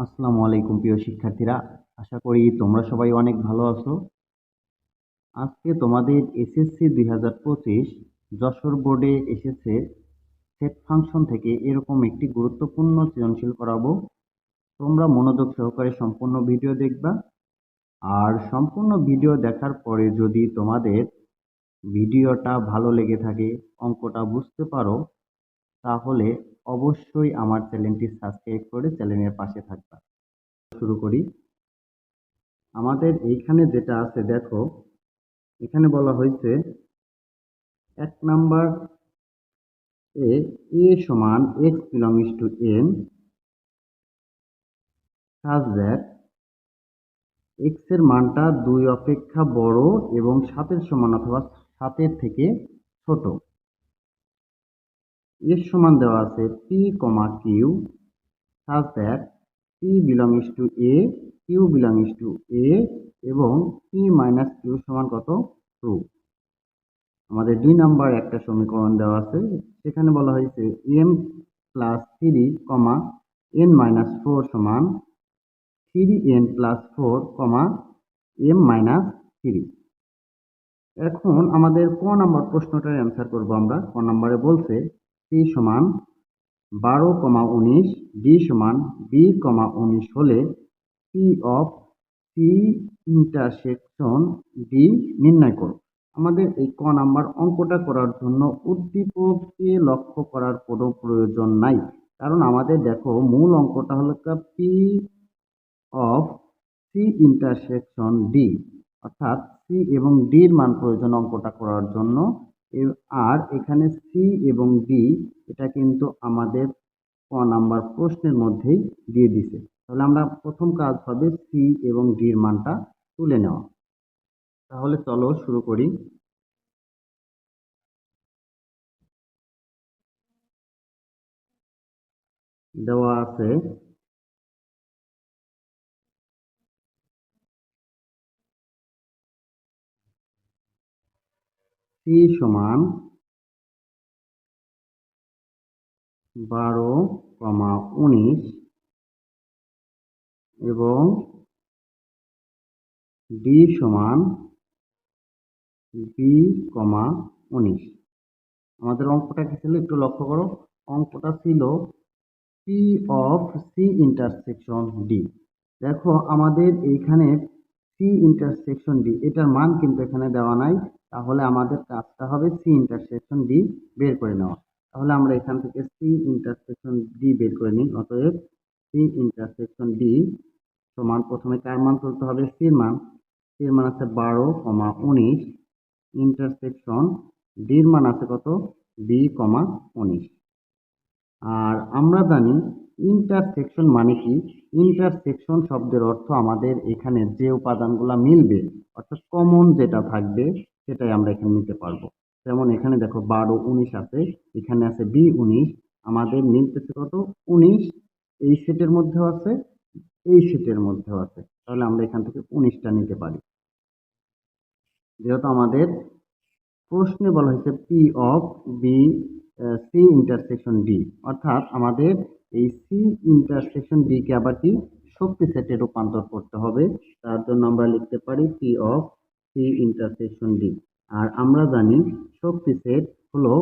আসসালামু আলাইকুম প্রিয় শিক্ষার্থীরা। আশা করি তোমরা সবাই অনেক ভালো আছো। আজকে তোমাদের এসএসসি দুই হাজার পঁচিশ যশোর বোর্ডে এসেছে সেট ফাংশন থেকে এরকম একটি গুরুত্বপূর্ণ সৃজনশীল করাবো। তোমরা মনোযোগ সহকারে সম্পূর্ণ ভিডিও দেখবা। আর সম্পূর্ণ ভিডিও দেখার পরে যদি তোমাদের ভিডিওটা ভালো লেগে থাকে, অঙ্কটা বুঝতে পারো, তাহলে অবশ্যই আমার চ্যানেলটি সাবস্ক্রাইব করে চ্যানেলের পাশে থাকবা। শুরু করি। আমাদের এইখানে যেটা আছে, দেখো, এখানে বলা হয়েছে এক নাম্বার এ এ সমান x belongs to N such that এক্সের মানটা দুই অপেক্ষা বড় এবং সাতের সমান অথবা সাতের থেকে ছোট। এর সমান দেওয়া আছে P comma Q such that P belongs to A Q belongs to A এবং পি মাইনাস কিউ সমান কত? টু আমাদের দুই নাম্বার একটা সমীকরণ দেওয়া আছে, সেখানে বলা হয়েছে M plus three comma N minus four সমান three N plus four comma M minus three এখন আমাদের ক নাম্বার প্রশ্নটার অ্যান্সার করব আমরা। ক নাম্বারে বলছে সি সমান বারো কমা উনিশ ডি সমান বি কমা উনিশ হলে P of C intersection D নির্ণয় করো। আমাদের এই ক নাম্বার অঙ্কটা করার জন্য উদ্দীপককে লক্ষ্য করার কোনো প্রয়োজন নাই। কারণ আমাদের দেখো মূল অঙ্কটা হলো P of C intersection D অর্থাৎ সি এবং ডির মান প্রয়োজন অঙ্কটা করার জন্য। আর এখানে সি এবং ডি এটা কিন্তু আমাদের ক নাম্বার প্রশ্নের মধ্যেই দিয়ে দিছে। তাহলে আমরা প্রথম কাজ হবে সি এবং ডির মানটা তুলে নেওয়া। তাহলে চলো শুরু করি। দেওয়া আছে সি সমান বারো কমা উনিশ এবং ডি সমান বি কমা উনিশ। আমাদের অঙ্কটা কি ছিল? একটু লক্ষ্য করো। অঙ্কটা ছিল P of C intersection D দেখো, আমাদের এইখানে সি ইন্টারসেকশন ডি এটার মান কিন্তু এখানে দেওয়া নাই। তাহলে আমাদের কাজটা হবে সি ইন্টারসেকশন ডি বের করে নেওয়া। তাহলে আমরা এখান থেকে সি ইন্টারসেকশন ডি বের করে নিই, অতএব সি ইন্টারসেকশন ডি সমান প্রথমে কার মান তুলতে হবে সির মান। সির মান আছে বারো কমা উনিশ। ইন্টারসেকশন ডির মান আছে কত? বি কমা উনিশ। আর আমরা জানি ইন্টারসেকশন মানে কি? ইন্টারসেকশন শব্দের অর্থ আমাদের এখানে যে উপাদানগুলো মিলবে, অর্থাৎ কমন যেটা থাকবে, সেটাই আমরা এখানে নিতে পারব। যেমন এখানে দেখো বারো উনিশ আছে, এখানে আছে বি উনিশ, আমাদের মিলতেছে কত? উনিশ, এই সেটের মধ্যেও আছে, এই সেটের মধ্যেও আছে। তাহলে আমরা এখান থেকে উনিশটা নিতে পারি। যেহেতু আমাদের প্রশ্নে বলা হয়েছে P of B C intersection D অর্থাৎ আমাদের এই সি ইন্টারসেকশন ডি কে আবার কি? শক্তি সেটে রূপান্তর করতে হবে। তার জন্য আমরা লিখতে পারি P of C intersection D আর আমরা জানি শক্তি সেট হলো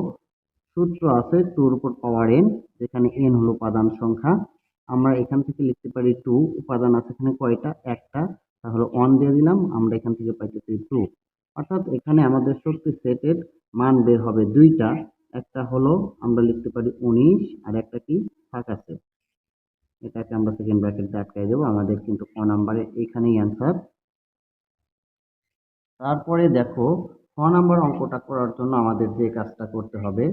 সূত্র আছে টুর উপর পাওয়ার এন যেখানে এন হলো উপাদান সংখ্যা। আমরা এখান থেকে লিখতে পারি টু উপাদান আছে এখানে কয়টা? একটা। তাহলে ওয়ান দিয়ে দিলাম, আমরা এখান থেকে পাইতেছি টু অর্থাৎ এখানে আমাদের শক্তি সেটের মান বের হবে দুইটা। একটা হলো আমরা লিখতে পারি উনিশ আর একটা কি ফাঁকা সেট এটাকে আমরা সেকেন্ড ব্র্যাকেটে আটকাই দেবো। আমাদের কিন্তু ক নাম্বারে এইখানেই অ্যান্সার তারপরে দেখো ছ নাম্বার অঙ্কটা করার জন্য আমাদের যে কাজটা করতে হবে,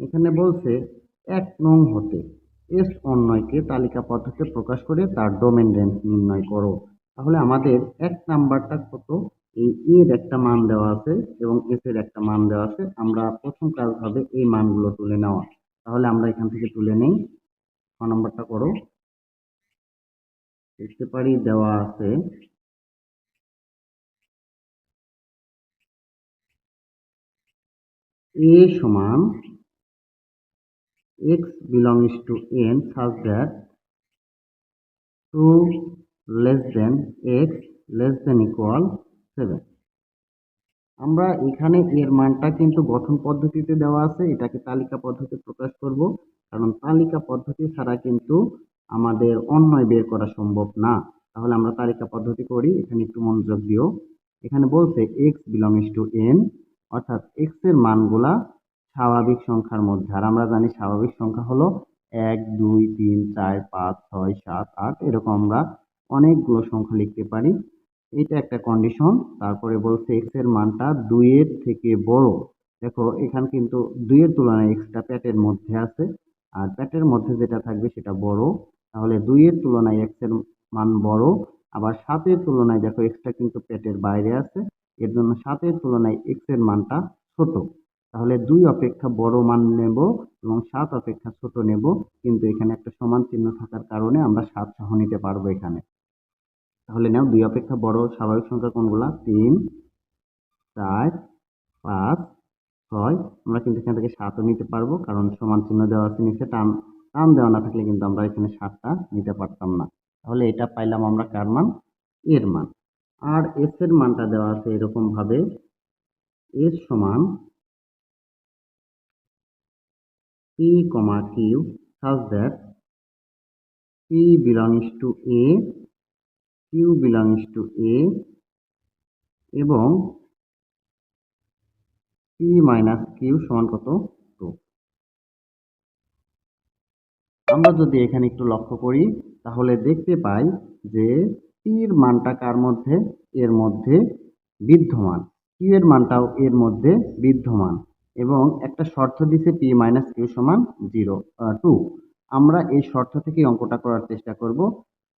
এখানে বলছে এক নং হতে এস অন্যয়কে তালিকা পদ্ধতিতে প্রকাশ করে তার ডোমেন রেঞ্জ নির্ণয় করো। তাহলে আমাদের এক নাম্বারটা কত? এই এ এর একটা মান দেওয়া আছে এবং এস এর একটা মান দেওয়া আছে। আমরা প্রথম কাজ হবে এই মানগুলো তুলে নেওয়া। তাহলে আমরা এখান থেকে তুলে নেই। ছ নাম্বারটা করো। দেখতে পারি দেওয়া আছে। এ সমান x belongs to N such that 2 less than x less than equal 7 আমরা এখানে এর মানটা কিন্তু গঠন পদ্ধতিতে দেওয়া আছে, এটাকে তালিকা পদ্ধতি প্রকাশ করব, কারণ তালিকা পদ্ধতি ছাড়া কিন্তু আমাদের অন্যয় বের করা সম্ভব না। তাহলে আমরা তালিকা পদ্ধতি করি, এখানে একটু মনোযোগ দিও। এখানে বলছে এক্স বিলংস টু এন অর্থাৎ এক্সের মানগুলা স্বাভাবিক সংখ্যার মধ্যে। আর আমরা জানি স্বাভাবিক সংখ্যা হলো এক, দুই, তিন, চার, পাঁচ, ছয়, সাত, আট, এরকম আমরা অনেকগুলো সংখ্যা লিখতে পারি। এটা একটা কন্ডিশন তারপরে বলছে এক্সের মানটা দুইয়ের থেকে বড়। দেখো, এখানে কিন্তু দুইয়ের তুলনায় এক্সটা প্যাটের মধ্যে আছে। আর প্যাটের মধ্যে যেটা থাকবে সেটা বড়। তাহলে দুইয়ের তুলনায় এক্সের মান বড়। আবার সাতের তুলনায় দেখো এক্সটা কিন্তু প্যাটের বাইরে আছে। এর জন্য সাতের তুলনায় এক্সের মানটা ছোট। তাহলে দুই অপেক্ষা বড় মান নেব এবং সাত অপেক্ষা ছোট নেব। কিন্তু এখানে একটা সমান চিহ্ন থাকার কারণে আমরা সাত সহ নিতে পারব এখানে। তাহলে নাও দুই অপেক্ষা বড় স্বাভাবিক সংখ্যা কোনগুলা? তিন, চার, পাঁচ, ছয়। আমরা কিন্তু এখান থেকে সাতও নিতে পারব, কারণ সমান চিহ্ন দেওয়া আছে নিচে। টান টান দেওয়া না থাকলে কিন্তু আমরা এখানে সাতটা নিতে পারতাম না। তাহলে এটা পাইলাম আমরা কার মান? এর মান। আর এস এর মানটা দেওয়া আছে এরকম ভাবে এস সমান P comma Q such that P belongs to A Q belongs to A এবং পি মাইনাস কিউ সমান কত টু আমরা যদি এখানে একটু লক্ষ্য করি, তাহলে দেখতে পাই যে পির মানটা কার মধ্যে? এর মধ্যে বিদ্যমান। কিউ এর মানটাও এর মধ্যে বিদ্যমান এবং একটা শর্ত দিছে পি মাইনাস কিউ সমান জিরো টু আমরা এই শর্ত থেকে অঙ্কটা করার চেষ্টা করব।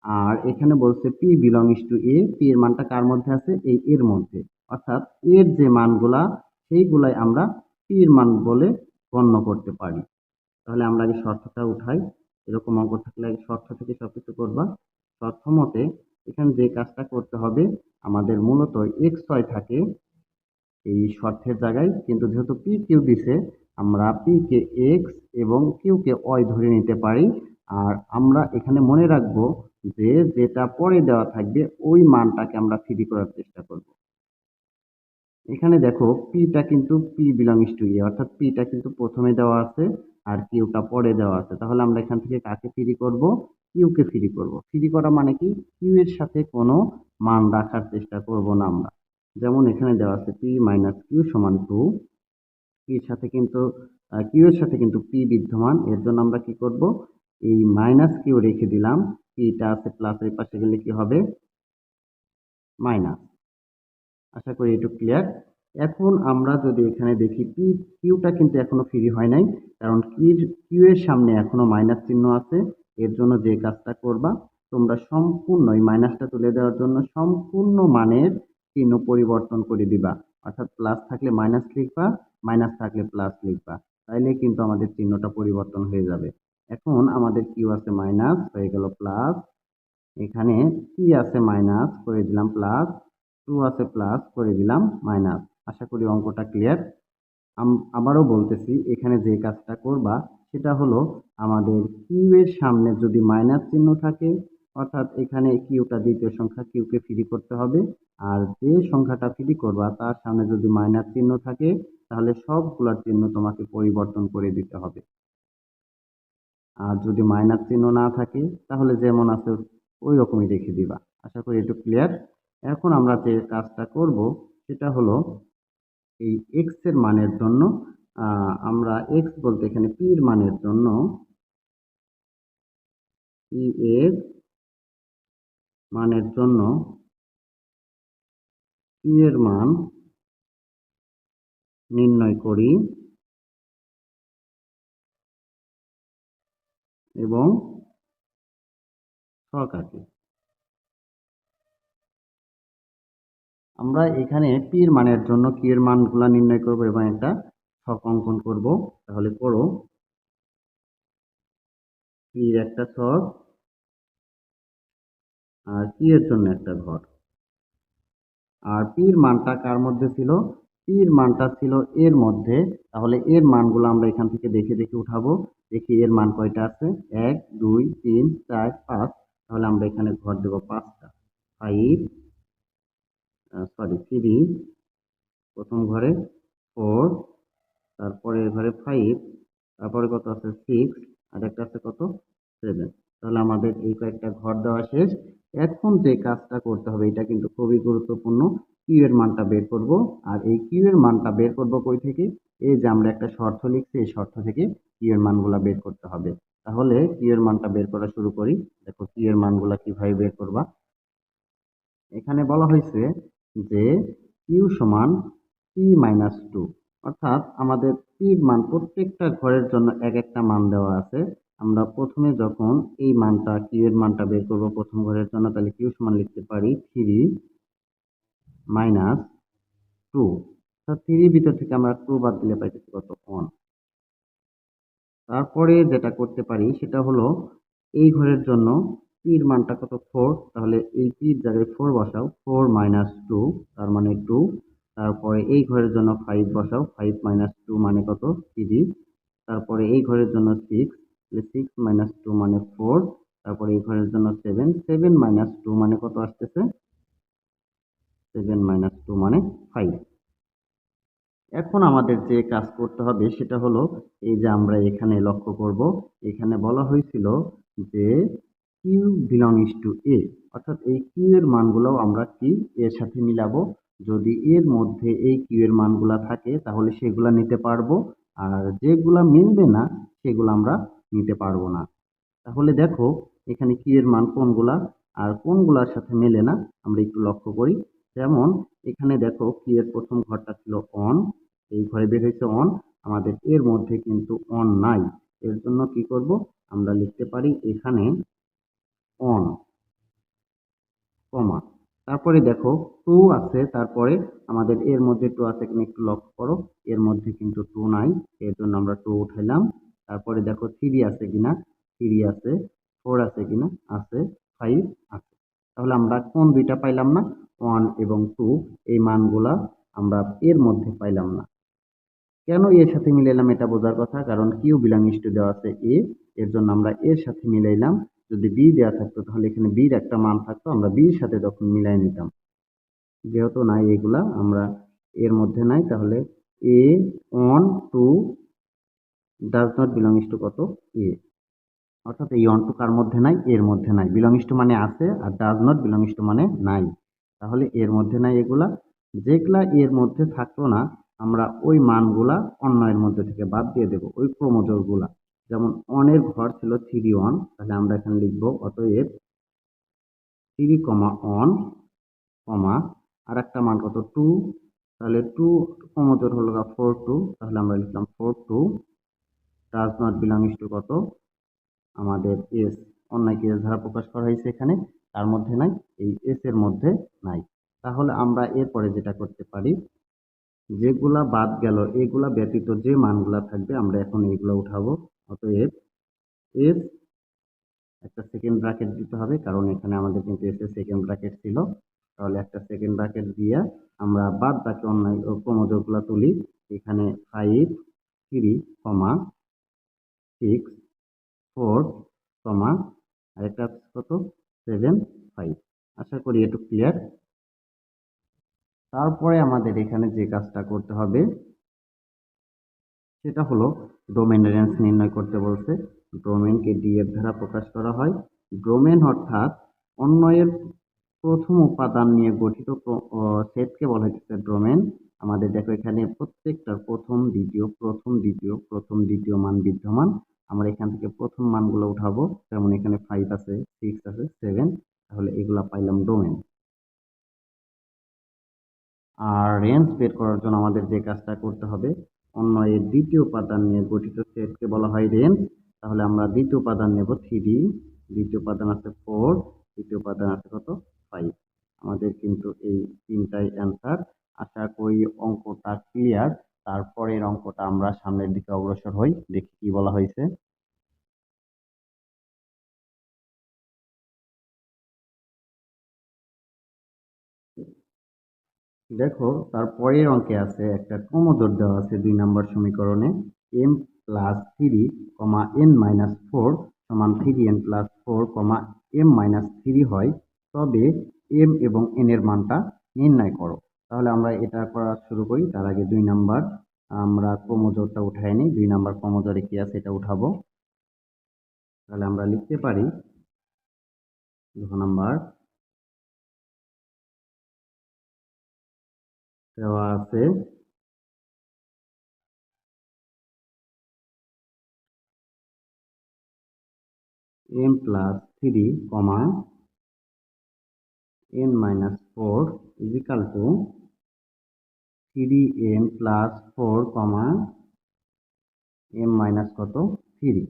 আর এখানে বলছে P belongs to A P এর মানটা কার মধ্যে আছে? এই এর মধ্যে। অর্থাৎ এর যে মানগুলা, সেইগুলাই আমরা পি এর মান বলে গণ্য করতে পারি। তাহলে আমরা আগে শর্তটা উঠাই। এরকম অঙ্ক থাকলে শর্ত থেকে সবকিছু করবা। শর্ত মতে এখানে যে কাজটা করতে হবে, আমাদের মূলত এক্স ওয়াই থাকে এই শর্তের জায়গায়। কিন্তু যেহেতু পি কিউ দিছে, আমরা পি কে এক্স এবং কিউ কে ওয়াই ধরে নিতে পারি। আর আমরা এখানে মনে রাখব যে যেটা পরে দেওয়া থাকবে, ওই মানটাকে আমরা ফ্রি করার চেষ্টা করব। এখানে দেখো পিটা কিন্তু পি বিলংস টু এ অর্থাৎ পিটা কিন্তু প্রথমে দেওয়া আছে আর কিউটা পরে দেওয়া আছে। তাহলে আমরা এখান থেকে কাকে ফ্রি করব? কিউকে ফ্রি করব। ফ্রি করা মানে কি? কিউ এর সাথে কোনো মান রাখার চেষ্টা করব না আমরা। যেমন এখানে দেওয়া আছে পি মাইনাস কিউ সমান টু পির সাথে কিন্তু কিউ এর সাথে কিন্তু পি বিদ্যমান। এর জন্য আমরা কি করব? এই মাইনাস কিউ রেখে দিলাম। পিটা আছে প্লাস এর পাশে গেলে কি হবে? মাইনাস আশা করি একটু ক্লিয়ার এখন আমরা যদি এখানে দেখি পি কিউটা কিন্তু এখনও ফ্রি হয় নাই, কারণ কির, কিউ এর সামনে এখনও মাইনাস চিহ্ন আছে। এর জন্য যে কাজটা করবা, তোমরা সম্পূর্ণ এই মাইনাসটা তুলে দেওয়ার জন্য সম্পূর্ণ মানের চিহ্ন পরিবর্তন করে দিবা। অর্থাৎ প্লাস থাকলে মাইনাস লিখবা মাইনাস থাকলে প্লাস লিখবা। তাইলে কিন্তু আমাদের চিহ্নটা পরিবর্তন হয়ে যাবে। এখন আমাদের কিউ আছে মাইনাস, হয়ে গেল প্লাস। এখানে পি আছে মাইনাস, করে দিলাম প্লাস। টু আছে প্লাস, করে দিলাম মাইনাস। আশা করি অঙ্কটা ক্লিয়ার। আবারও বলতেছি, এখানে যে কাজটা করবা, সেটা হলো আমাদের কিউ এর সামনে যদি মাইনাস চিহ্ন থাকে, অর্থাৎ এখানে কিউটা দ্বিতীয় সংখ্যা কিউকে ফ্রি করতে হবে, আর যে সংখ্যাটা ফ্রি করবা, তার সামনে যদি মাইনাস চিহ্ন থাকে, তাহলে সবগুলোর চিহ্ন তোমাকে পরিবর্তন করে দিতে হবে। আর যদি মাইনাস চিহ্ন না থাকে, তাহলে যেমন আছে, ওই রকমই রেখে দিবা। আশা করি একটু ক্লিয়ার এখন আমরা যে কাজটা করব, সেটা হলো এই এক্সের মানের জন্য আমরা এক্স বলতে এখানে পি এর মানের জন্য পি এর মানের জন্য পি এর মান নির্ণয় করি। এবং আঁকি আমরা এখানে পির মানের জন্য কি এর মানগুলো নির্ণয় করব এবং একটা ছক অঙ্কন করব, তাহলে করো পির একটা ছক আর কি এর জন্য একটা ঘর। আর পির মানটা কার মধ্যে ছিল? পির মানটা ছিল এর মধ্যে। তাহলে এর মানগুলো আমরা এখান থেকে দেখে দেখে উঠাবো। দেখি এর মান কয়টা আছে? এক, দুই, তিন, চার, পাঁচ। তাহলে আমরা এখানে ঘর দেব পাঁচটা। ফাইভ সরি থ্রি প্রথম ঘরে ফোর তারপরে ঘরে ফাইভ তারপরে কত আছে? সিক্স আর একটা আছে কত? সেভেন তাহলে আমাদের এই কয়েকটা ঘর দেওয়া শেষ। এখন যে কাজটা করতে হবে, এটা কিন্তু খুবই গুরুত্বপূর্ণ। কিউ এর মানটা বের করব। আর এই কিউ এর মানটা বের করব কই থেকে? এই যে আমরা একটা শর্ত লিখছি, এই শর্ত থেকে কিউ এর মানগুলা বের করতে হবে। তাহলে কিউ এর মানটা বের করা শুরু করি। দেখো কিউ এর মানগুলা কীভাবে বের করবা? এখানে বলা হয়েছে যে কিউ সমান পি মাইনাস টু অর্থাৎ আমাদের পির মান প্রত্যেকটা ঘরের জন্য এক একটা মান দেওয়া আছে। আমরা প্রথমে যখন এই মানটা কিউ এর মানটা বের করব প্রথম ঘরের জন্য, তাহলে কিউ সমান লিখতে পারি থ্রি মাইনাস টু থ্রির ভিতর থেকে আমরা টু বাদ দিলে পাইতেছি কত? ওয়ান তারপরে যেটা করতে পারি, সেটা হলো এই ঘরের জন্য পির মানটা কত? ফোর তাহলে এই পির জায়গায় ফোর বসাও ফোর মাইনাস টু তার মানে টু তারপরে এই ঘরের জন্য ফাইভ বসাও ফাইভ মাইনাস টু মানে কত? থ্রি তারপরে এই ঘরের জন্য সিক্স তাহলে সিক্স মাইনাস টু মানে ফোর তারপরে এই ঘরের জন্য সেভেন সেভেন মাইনাস টু মানে কত আসতেছে? সেভেন মাইনাস টু মানে ফাইভ এখন আমাদের যে কাজ করতে হবে সেটা হলো, এই যে আমরা এখানে লক্ষ্য করব, এখানে বলা হয়েছিল যে কিউ বিলংস টু এ অর্থাৎ এই কিউ এর মানগুলোও আমরা কি? এর সাথে মিলাবো। যদি এর মধ্যে এই কিউ এর মানগুলা থাকে, তাহলে সেগুলা নিতে পারব। আর যেগুলা মিলবে না, সেগুলো আমরা নিতে পারব না। তাহলে দেখো, এখানে কি এর মান, কোনগুলা? আর কোনগুলার সাথে মেলে না? আমরা একটু লক্ষ্য করি। যেমন, এখানে দেখো কি এর প্রথম ঘরটা ছিল অন এই ঘরে বের হয়েছে অন আমাদের এর মধ্যে কিন্তু অন নাই। এর জন্য কি করব? আমরা লিখতে পারি এখানে অন কমা তারপরে দেখো টু আছে, তারপরে আমাদের এর মধ্যে টু আছে কিনা একটু লক্ষ্য করো। এর মধ্যে কিন্তু টু নাই, এর জন্য আমরা টু উঠাইলাম। তারপরে দেখো থ্রি আছে কিনা? থ্রি আছে ফোর আছে কিনা? আছে ফাইভ আছে। তাহলে আমরা কোন দুইটা পাইলাম না? ওয়ান এবং টু এই মানগুলা আমরা এর মধ্যে পাইলাম না। কেন এর সাথে মিলাইলাম এটা বোঝার কথা? কারণ কিউ বিলংস টু দেওয়া আছে এ এর জন্য আমরা এর সাথে মিলাইলাম। যদি বি দেওয়া থাকতো, তাহলে এখানে বির একটা মান থাকতো, আমরা বির সাথে তখন মিলাই নিতাম। যেহেতু নাই এগুলা, আমরা এর মধ্যে নাই, তাহলে A one two does not belongs to কত? এ অর্থাৎ এই অন টু কার মধ্যে নাই? এর মধ্যে নাই। বিলংস টু মানে আছে আর ডাজ নট বিলংস টু মানে নাই। তাহলে এর মধ্যে নাই এগুলা। যেগুলা এর মধ্যে থাকতো না, আমরা ওই মানগুলা অন্যের মধ্যে থেকে বাদ দিয়ে দেব, ওই ক্রোমোজোরগুলা যেমন অনের ঘর ছিল থ্রি ওয়ান তাহলে আমরা এখানে লিখব অতএব থ্রি কমা অন কমা আর একটা মান কত? টু তাহলে টু ক্রোমোজোর হলো ফোর টু তাহলে আমরা লিখলাম four two does not belongs to কত? আমাদের এস অন্যকে এস ধারা প্রকাশ করা হয়েছে এখানে, তার মধ্যে নাই, এই এস এর মধ্যে নাই। তাহলে আমরা এরপরে যেটা করতে পারি, যেগুলা বাদ গেল, এগুলা ব্যতীত যে মানগুলা থাকবে আমরা এখন এইগুলো উঠাবো, অতএব এস একটা সেকেন্ড ব্র্যাকেট দিতে হবে, কারণ এখানে আমাদের কিন্তু এস এর সেকেন্ড ব্র্যাকেট ছিল। তাহলে একটা সেকেন্ড ব্র্যাকেট দিয়ে আমরা বাদ বাকি অন্য ক্রমযোগগুলো তুলি, এখানে five three comma six four comma আর একটা কত? সেভেন ফাইভ আশা করি একটু ক্লিয়ার তারপরে আমাদের এখানে যে কাজটা করতে হবে, সেটা হলো ডোমেন রেঞ্জ নির্ণয় করতে বলছে। ডোমেনকে ডি এর দ্বারা প্রকাশ করা হয়। ডোমেন অর্থাৎ অন্যয়ের প্রথম উপাদান নিয়ে গঠিত সেটকে বলা হচ্ছে ডোমেন আমাদের দেখো এখানে প্রত্যেকটার প্রথম, দ্বিতীয় প্রথম দ্বিতীয় প্রথম, দ্বিতীয় মান বিদ্যমান। আমরা এখান থেকে প্রথম মানগুলো উঠাবো। যেমন এখানে ফাইভ আছে সিক্স আছে সেভেন তাহলে এগুলা পাইলাম ডোমেন আর রেঞ্জ বের করার জন্য আমাদের যে কাজটা করতে হবে, অন্য এর দ্বিতীয় উপাদান নিয়ে গঠিত সেটকে বলা হয় রেঞ্জ তাহলে আমরা দ্বিতীয় উপাদান নেব থ্রি দ্বিতীয় উপাদান আছে ফোর দ্বিতীয় উপাদান আছে কত? ফাইভ আমাদের কিন্তু এই তিনটাই অ্যান্সার আশা করি অঙ্কটা ক্লিয়ার তারপরের অঙ্কটা আমরা সামনের দিকে অগ্রসর হই, দেখি কি বলা হয়েছে। দেখো তার পরের অঙ্কে আছে একটা ক্রমজোর দেওয়া আছে দুই নাম্বার সমীকরণে M plus three comma N minus four সমান three N plus four comma M minus three হয়। তবে এম এবং এন এর মানটা নির্ণয় করো। তাহলে আমরা এটা করা শুরু করি। তার আগে দুই নাম্বার, আমরা ক্রমজোরটা উঠাই নিই। দুই নাম্বার ক্রমজোরে কি আছে এটা উঠাবো। তাহলে আমরা লিখতে পারি, দুই নাম্বার, দেওয়া আছে M plus three comma N minus four equal to three N plus four comma M minus কত? থ্রি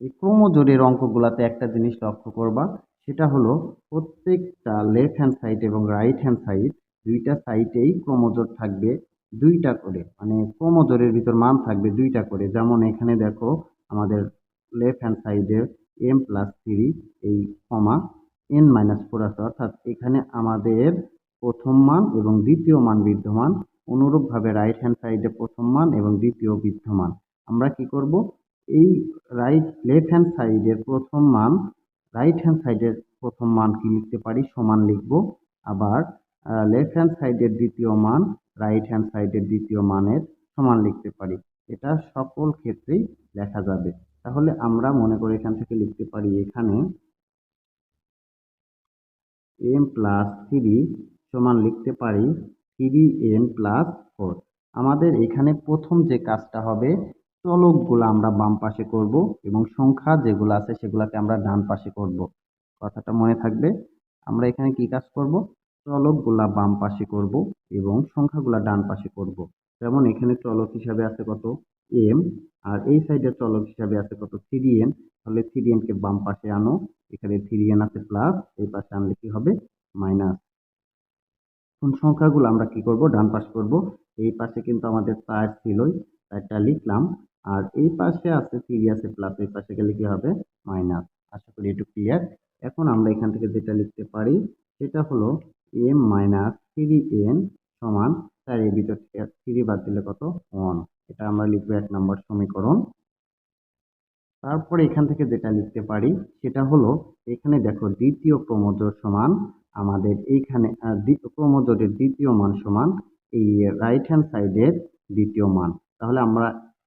এই ক্রমজোরের অঙ্কগুলাতে একটা জিনিস লক্ষ্য করবা, সেটা হলো প্রত্যেকটা লেফট হ্যান্ড সাইড এবং রাইট হ্যান্ড সাইড দুইটা সাইডেই ক্রমজোর থাকবে দুইটা করে। মানে ক্রমজোরের ভিতর মান থাকবে দুইটা করে। যেমন এখানে দেখো আমাদের লেফট হ্যান্ড সাইডে এম প্লাস থ্রি এই কমা এন মাইনাস ফোর আছে। অর্থাৎ এখানে আমাদের প্রথম মান এবং দ্বিতীয় মান বিদ্যমান। অনুরূপভাবে রাইট হ্যান্ড সাইডে প্রথম মান এবং দ্বিতীয় বিদ্যমান। আমরা কি করব? এই রাইট লেফট হ্যান্ড সাইডের প্রথম মান রাইট হ্যান্ড সাইডের প্রথম মান কি লিখতে পারি? সমান লিখব। আবার লেফট হ্যান্ড সাইডের দ্বিতীয় মান রাইট হ্যান্ড সাইডের দ্বিতীয় মানের সমান লিখতে পারি। এটা সকল ক্ষেত্রেই লেখা যাবে। তাহলে আমরা মনে করি এখান থেকে লিখতে পারি এখানে এম প্লাস থ্রি সমান লিখতে পারি থ্রি এন প্লাস ফোর আমাদের এখানে প্রথম যে কাজটা হবে, চলকগুলো আমরা বাম পাশে করব এবং সংখ্যা যেগুলো আছে সেগুলোকে আমরা ডান পাশে করব। কথাটা মনে থাকবে? আমরা এখানে কি কাজ করব? চলকগুলা বাম পাশে করব এবং সংখ্যাগুলা ডান পাশে করব। যেমন এখানে চলক হিসাবে আছে কত এম আর এই সাইডে চলক হিসাবে আছে কত থ্রি এন তাহলে থ্রি এনকে বাম পাশে আনো। এখানে থ্রি এন আছে প্লাস এই পাশে আনলে কি হবে? মাইনাস কোন সংখ্যাগুলো আমরা কি করব? ডান পাশ করব। এই পাশে কিন্তু আমাদের চার ছিলই চারটা লিখলাম। আর এই পাশে আছে থ্রি আছে প্লাস এই পাশে গেলে কি হবে? মাইনাস আশা করি একটু ক্লিয়ার এখন আমরা এখান থেকে যেটা লিখতে পারি, সেটা হলো এম মাইনাস থ্রি এন সমান চার এর ভিতর থ্রি বাদ দিলে কত? ওয়ান এটা আমরা লিখব এক নম্বর সমীকরণ। তারপরে এখান থেকে যেটা লিখতে পারি, সেটা হলো, এখানে দেখো দ্বিতীয় ক্রমজোর সমান আমাদের এইখানে ক্রমজোরের দ্বিতীয় মান সমান এই রাইট হ্যান্ড সাইডের দ্বিতীয় মান। তাহলে আমরা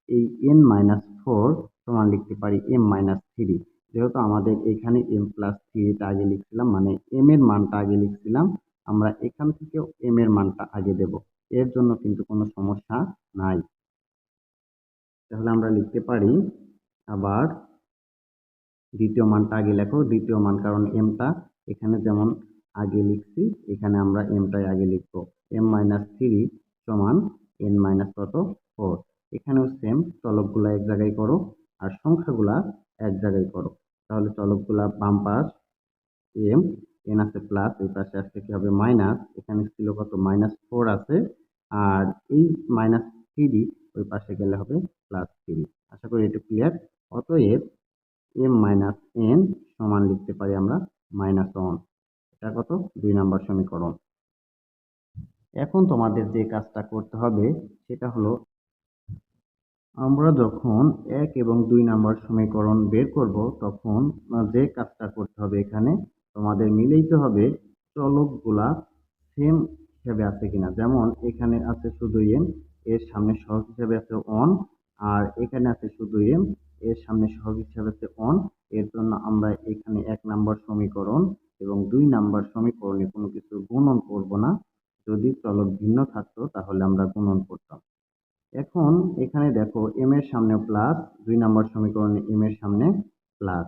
এই এন মাইনাস ফোর সমান লিখতে পারি এম মাইনাস থ্রি যেহেতু আমাদের এখানে এম প্লাস থ্রিটা আগে লিখছিলাম মানে এম এর মানটা আগে লিখছিলাম, আমরা এখান থেকেও এম এর মানটা আগে দেব। এর জন্য কিন্তু কোনো সমস্যা নাই। তাহলে আমরা লিখতে পারি আবার দ্বিতীয় মানটা আগে লেখো। দ্বিতীয় মান কারণ এমটা এখানে যেমন আগে লিখছি, এখানে আমরা এমটাই আগে লিখব। এম মাইনাস থ্রি সমান এন মাইনাস কত? ফোর এখানেও সেম চলকগুলা এক জায়গায় করো আর সংখ্যাগুলা এক জায়গায় করো। তাহলে চলকগুলা বাম পাশ এম এন আছে প্লাস এই পাশে আসতে কি হবে? মাইনাস এখানে ছিল কত? মাইনাস ফোর আছে। আর এই মাইনাস থ্রি ওই পাশে গেলে হবে প্লাস থ্রি আশা করি এটা ক্লিয়ার অতএব এম মাইনাস এন সমান লিখতে পারি আমরা মাইনাস ওয়ান এটা কত? দুই নাম্বার সমীকরণ। এখন তোমাদের যে কাজটা করতে হবে, সেটা হলো আমরা যখন এক এবং দুই নাম্বার সমীকরণ বের করব, তখন যে কাজটা করতে হবে এখানে, তোমাদের মিলেইতে হবে চলকগুলা সেম হিসাবে আছে কিনা। যেমন এখানে আছে শুধু এম এর সামনে সহজ হিসাবে আছে অন আর এখানে আছে শুধু এম এর সামনে সহজ হিসাবে আছে অন এর জন্য আমরা এখানে এক নাম্বার সমীকরণ এবং দুই নাম্বার সমীকরণে কোনো কিছু গুণন করব না। যদি চলক ভিন্ন থাকতো, তাহলে আমরা গুণন করতাম। এখন এখানে দেখো এম এর সামনে প্লাস দুই নাম্বার সমীকরণে এম এর সামনে প্লাস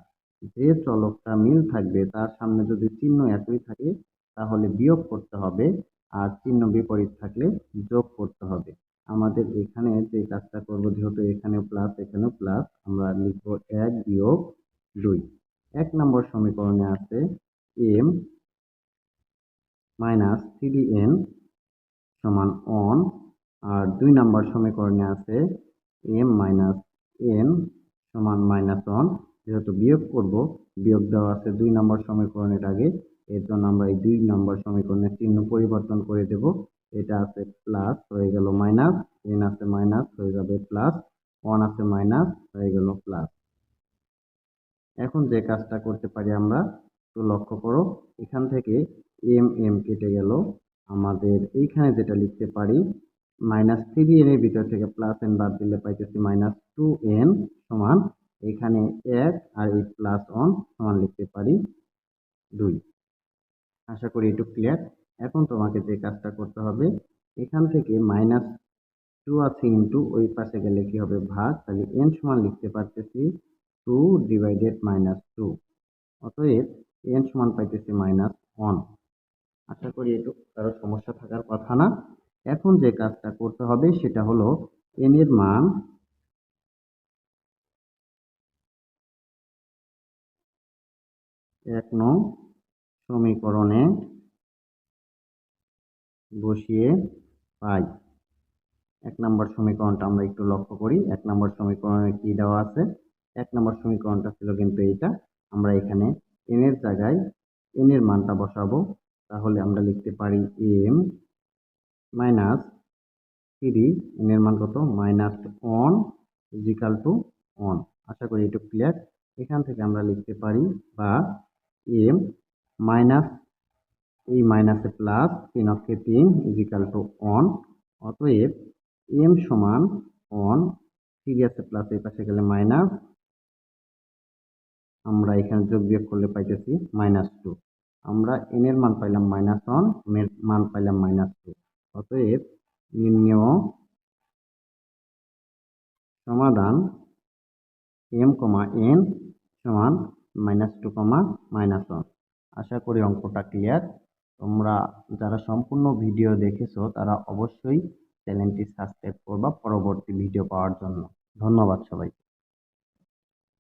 যে চলকটা মিল থাকবে, তার সামনে যদি চিহ্ন একই থাকে, তাহলে বিয়োগ করতে হবে, আর চিহ্ন বিপরীত থাকলে যোগ করতে হবে। আমাদের এখানে যে কাজটা করব, যেহেতু এখানে প্লাস এখানেও প্লাস আমরা লিখব এক বিয়োগ দুই। এক নম্বর সমীকরণে আছে এম মাইনাস থ্রি এন সমান অন আর দুই নম্বর সমীকরণে আছে এম মাইনাস এন সমান মাইনাস ওয়ান যেহেতু বিয়োগ করব, বিয়োগ দেওয়া আছে দুই নম্বর সমীকরণের আগে, এর জন্য আমরা এই দুই নম্বর সমীকরণের চিহ্ন পরিবর্তন করে দেব। এটা আছে প্লাস হয়ে গেল মাইনাস এন আছে মাইনাস হয়ে যাবে প্লাস ওয়ান আছে মাইনাস হয়ে গেল প্লাস এখন যে কাজটা করতে পারি আমরা একটু লক্ষ্য করো, এখান থেকে এম এম কেটে গেল। আমাদের এইখানে যেটা লিখতে পারি মাইনাস থ্রি এন এর ভিতর থেকে প্লাস এন বাদ দিলে পাইতেছি মাইনাস টু এন সমান, এখানে এক আর এই প্লাস ওয়ান সমান লিখতে পারি দুই। আশা করি একটু ক্লিয়ার এখন তোমাকে যে কাজটা করতে হবে, এখান থেকে মাইনাস টু আছে ইন্টু ওই পাশে গেলে কি হবে? ভাগ, তাহলে এন সমান লিখতে পারতেছি টু ডিভাইডেড মাইনাস টু অতএব এন সমান পাইতেছি মাইনাস ওয়ান আশা করি একটু কারও সমস্যা থাকার কথা না। এখন যে কাজটা করতে হবে সেটা হলো এন এর মান এক নং সমীকরণে বসিয়ে পাই। এক নম্বর সমীকরণটা আমরা একটু লক্ষ্য করি। এক নম্বর সমীকরণে কি দেওয়া আছে? এক নম্বর সমীকরণটা ছিল কিন্তু এইটা। আমরা এখানে এন এর জায়গায় এন এর মানটা বসাবো, তাহলে আমরা লিখতে পারি এম মাইনাস থ্রি এন এর মান কত? Minus one equal to one আশা করি একটু ক্লিয়ার এখান থেকে আমরা লিখতে পারি বা এম মাইনাস এই মাইনাসে প্লাস তিন অক্ষে তিন ইজিক্যাল টু ওয়ান অতএব এম সমান ওয়ান থ্রি আছে প্লাস এই পাশে গেলে মাইনাস আমরা এখানে যোগ বিয়োগ করলে পাইতেছি মাইনাস টু আমরা এন এর মান পাইলাম মাইনাস ওয়ান এম এর মান পাইলাম মাইনাস টু অতএব নির্ণেয় সমাধান এম কমা এন সমান minus two comma minus one আশা করি অঙ্কটা ক্লিয়ার তোমরা যারা সম্পূর্ণ ভিডিও দেখেছ, তারা অবশ্যই চ্যানেলটি সাবস্ক্রাইব করবা পরবর্তী ভিডিও পাওয়ার জন্য। ধন্যবাদ সবাইকে।